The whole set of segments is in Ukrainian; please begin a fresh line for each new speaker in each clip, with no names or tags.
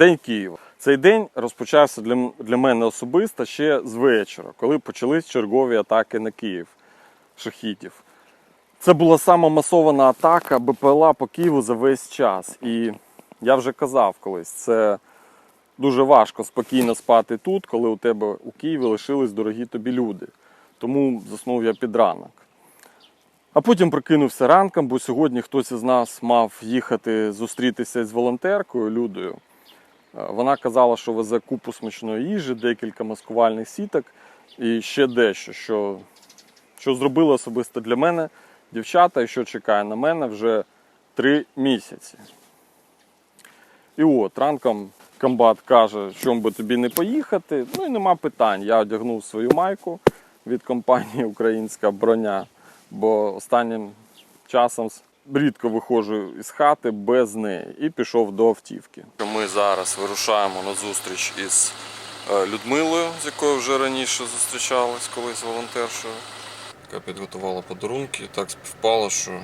День Києва. Цей день розпочався для, для мене особисто ще з вечора, коли почались чергові атаки на Київ шахітів. Це була сама масована атака БПЛА по Києву за весь час. І я вже казав колись, це дуже важко спокійно спати тут, коли у тебе у Києві лишились дорогі тобі люди. Тому заснув я під ранок. А потім прокинувся ранком, бо сьогодні хтось із нас мав їхати зустрітися з волонтеркою Людою. Е, Вона казала, що везе купу смачної їжі, декілька маскувальних сіток і ще дещо, що, що зробили особисто для мене дівчата і що чекає на мене вже три місяці. І от ранком комбат каже, що би тобі не поїхати. Ну і нема питань. Я одягнув свою майку від компанії Українська броня, бо останнім часом рідко виходжу із хати без неї і пішов до автівки. Ми зараз вирушаємо на зустріч із е, Людмилою, з якою вже раніше зустрічались колись волонтершою, яка підготувала подарунки. Так співпало, що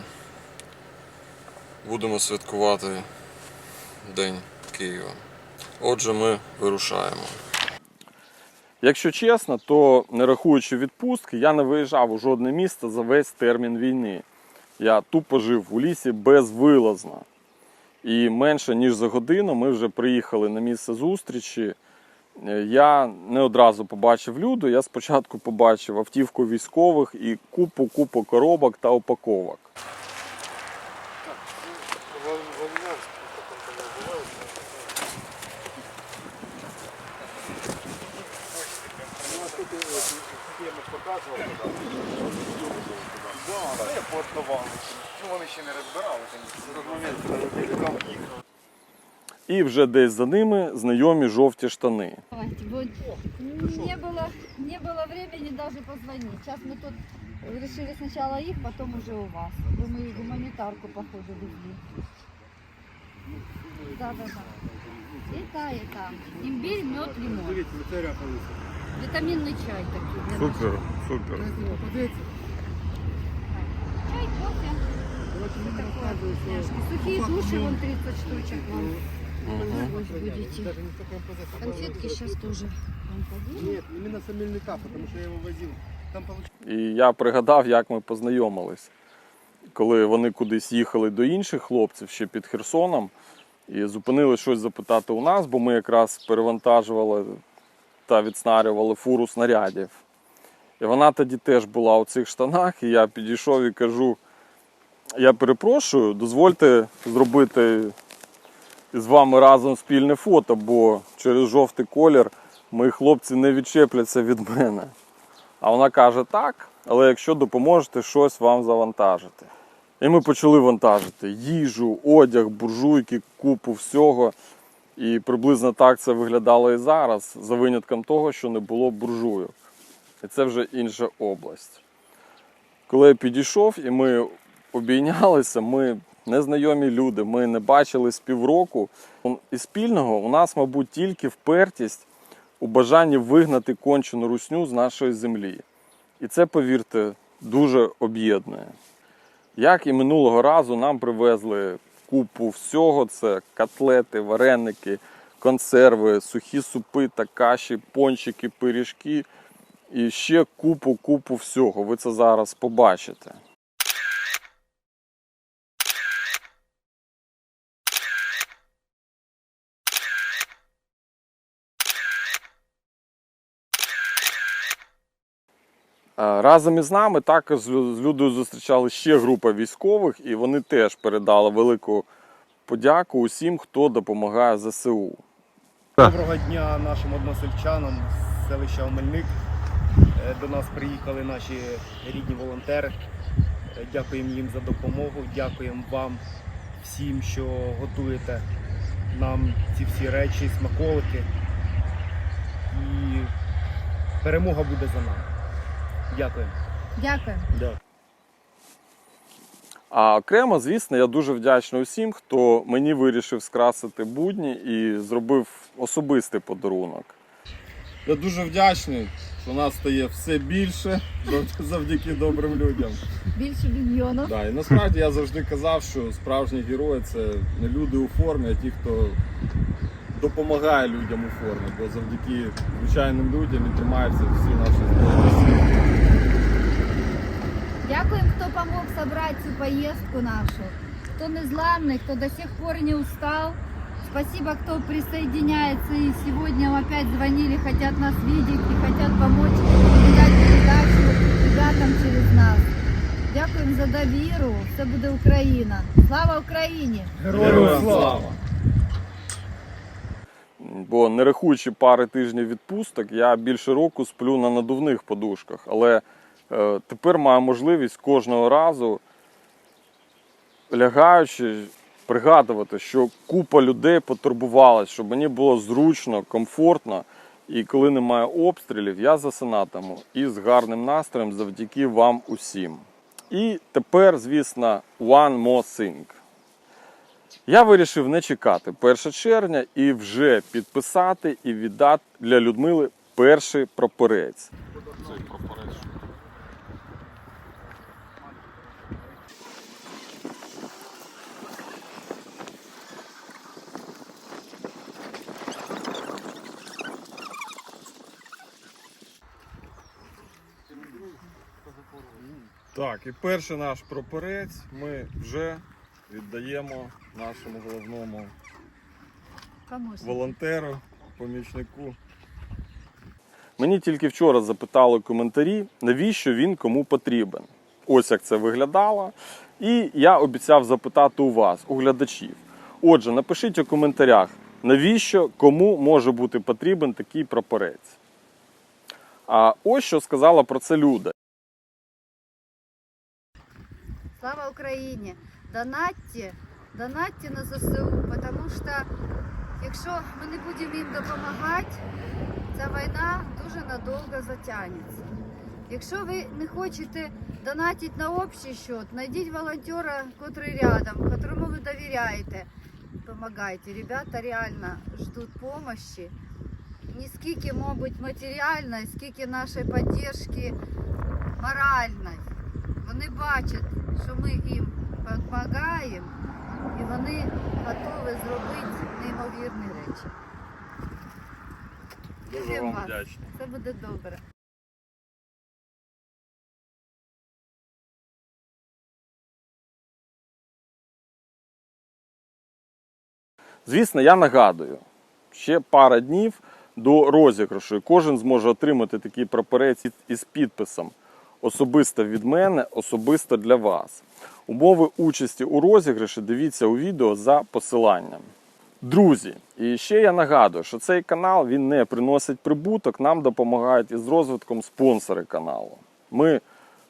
будемо святкувати День Києва. Отже, ми вирушаємо. Якщо чесно, то не рахуючи відпустки, я не виїжджав у жодне місто за весь термін війни. Я тупо жив у лісі безвилазно. І менше ніж за годину ми вже приїхали на місце зустрічі. Е, Я не одразу побачив люду. Я спочатку побачив автівку військових і купу купу коробок та упаковок.
Ну вони ще не розбирали, момент
І вже десь за ними знайомі жовті штани.
Давайте, вот не было, не было времени даже позвонить. Сейчас мы тут решили сначала их, потом уже у вас. Вы мою гуманитарку, походу, везли. Да, да, да. И та, и та. Имбирь, мед, лимон. Витаминный чай такой. для нас.
супер.
Чай, Вкусняшки. Сухие души, вон 30 штучек вам. Вот будете. Конфетки сейчас тоже вам поделим.
Нет, именно сомельника, потому что я его возил. Там получилось.
І я пригадав, як ми познайомились, коли вони кудись їхали до інших хлопців ще під Херсоном і зупинили щось запитати у нас, бо ми якраз перевантажували та відснарювали фуру снарядів. І вона тоді теж була у цих штанах, і я підійшов і кажу: я перепрошую, дозвольте зробити з вами разом спільне фото, бо через жовтий колір мої хлопці не відчепляться від мене. А вона каже так, але якщо допоможете щось вам завантажити. І ми почали вантажити їжу, одяг, буржуйки, купу всього. І приблизно так це виглядало і зараз, за винятком того, що не було буржуйок. І це вже інша область. Коли я підійшов і ми обійнялися, ми незнайомі люди, ми не бачились півроку. І спільного у нас, мабуть, тільки впертість у бажанні вигнати кончену русню з нашої землі. І це, повірте, дуже об'єднує. Як і минулого разу нам привезли купу всього: це котлети, вареники, консерви, сухі супи та каші, пончики, пиріжки і ще купу купу всього. Ви це зараз побачите. Разом із нами також з Лю- Людою зустрічали ще група військових, і вони теж передали велику подяку усім, хто допомагає ЗСУ.
Доброго дня нашим односельчанам з селища Омельник. Е, До нас приїхали наші рідні волонтери. Е, Дякуємо їм за допомогу. Дякуємо вам всім, що готуєте нам ці всі речі, смаколики. І перемога буде за нами. Дякуємо.
Дякую.
А окремо, звісно, я дуже вдячний усім, хто мені вирішив скрасити будні і зробив особистий подарунок. Я дуже вдячний, що нас стає все більше завдяки добрим людям.
Більше мільйонів.
Да, і насправді я завжди казав, що справжні герої це не люди у формі, а ті, хто допомагає людям у формі, бо завдяки звичайним людям і тримаються всі наші збройні
Дякуємо, хто помог собрать цю поездку нашу. Кто незламный, кто до сих пор не устал. Спасибо, кто присоединяется и сегодня опять звонили, хотят нас видеть и хотят помочь передать передачу ребятам через нас. Дякуємо за довіру. Все буде Україна. Слава Україні!
Героям слава!
Бо не рахуючи пари тижнів відпусток, я більше року сплю на надувних подушках. Але тепер маю можливість кожного разу, лягаючи, пригадувати, що купа людей потурбувалась, щоб мені було зручно, комфортно. І коли немає обстрілів, я засинатиму із гарним настроєм завдяки вам усім. І тепер, звісно, one more thing. Я вирішив не чекати 1 червня і вже підписати і віддати для Людмили перший прапорець. Так, і перший наш прапорець ми вже віддаємо нашому головному волонтеру, помічнику. Мені тільки вчора запитали коментарі, навіщо він кому потрібен. Ось як це виглядало. І я обіцяв запитати у вас, у глядачів. Отже, напишіть у коментарях, навіщо кому може бути потрібен такий прапорець. А ось що сказала про це Люда.
Слава Україні! Донатьте, донатьте на ЗСУ, тому що якщо ми не будемо їм допомагати, ця війна дуже надовго затягнеться. Якщо ви не хочете донатити на общий счет, знайдіть волонтера, який рядом, которому ви довіряєте. Помагайте. Ребята реально ждуть помощи. Не скільки, мабуть, матеріальної, скільки нашої підтримки моральної. Вони бачать, що ми їм допомагаємо, і вони готові зробити неймовірні речі.
Дуже вам
вас.
вдячний.
Це буде добре.
Звісно, я нагадую, ще пара днів до розіграшу. Кожен зможе отримати такий прапорець із підписом особисто від мене, особисто для вас. Умови участі у розіграші дивіться у відео за посиланням. Друзі, і ще я нагадую, що цей канал він не приносить прибуток, нам допомагають із розвитком спонсори каналу. Ми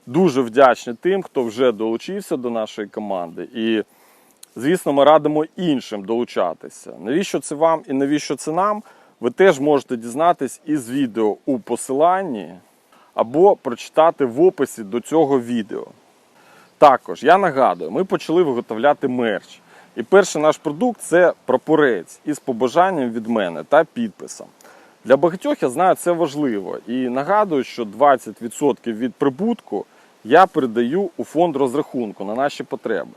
дуже вдячні тим, хто вже долучився до нашої команди. І Звісно, ми радимо іншим долучатися. Навіщо це вам і навіщо це нам? Ви теж можете дізнатись із відео у посиланні або прочитати в описі до цього відео. Також я нагадую, ми почали виготовляти мерч. І перший наш продукт це прапорець із побажанням від мене та підписом. Для багатьох я знаю, це важливо. І нагадую, що 20% від прибутку я передаю у фонд розрахунку на наші потреби.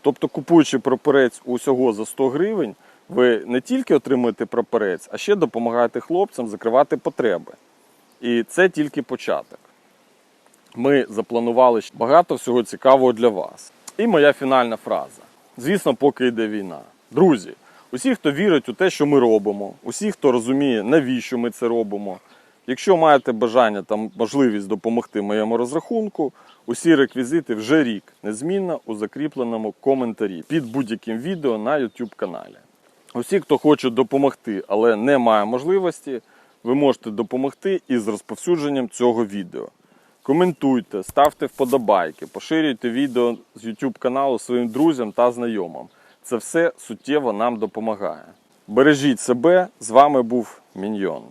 Тобто, купуючи прапорець усього за 100 гривень, ви не тільки отримуєте прапорець, а ще допомагаєте хлопцям закривати потреби. І це тільки початок. Ми запланували багато всього цікавого для вас. І моя фінальна фраза. Звісно, поки йде війна. Друзі, усі, хто вірить у те, що ми робимо, усі, хто розуміє, навіщо ми це робимо. Якщо маєте бажання та можливість допомогти моєму розрахунку, усі реквізити вже рік незмінно у закріпленому коментарі під будь-яким відео на YouTube каналі. Усі, хто хоче допомогти, але не має можливості, ви можете допомогти із розповсюдженням цього відео. Коментуйте, ставте вподобайки, поширюйте відео з YouTube каналу своїм друзям та знайомим. Це все суттєво нам допомагає. Бережіть себе, з вами був Міньйон.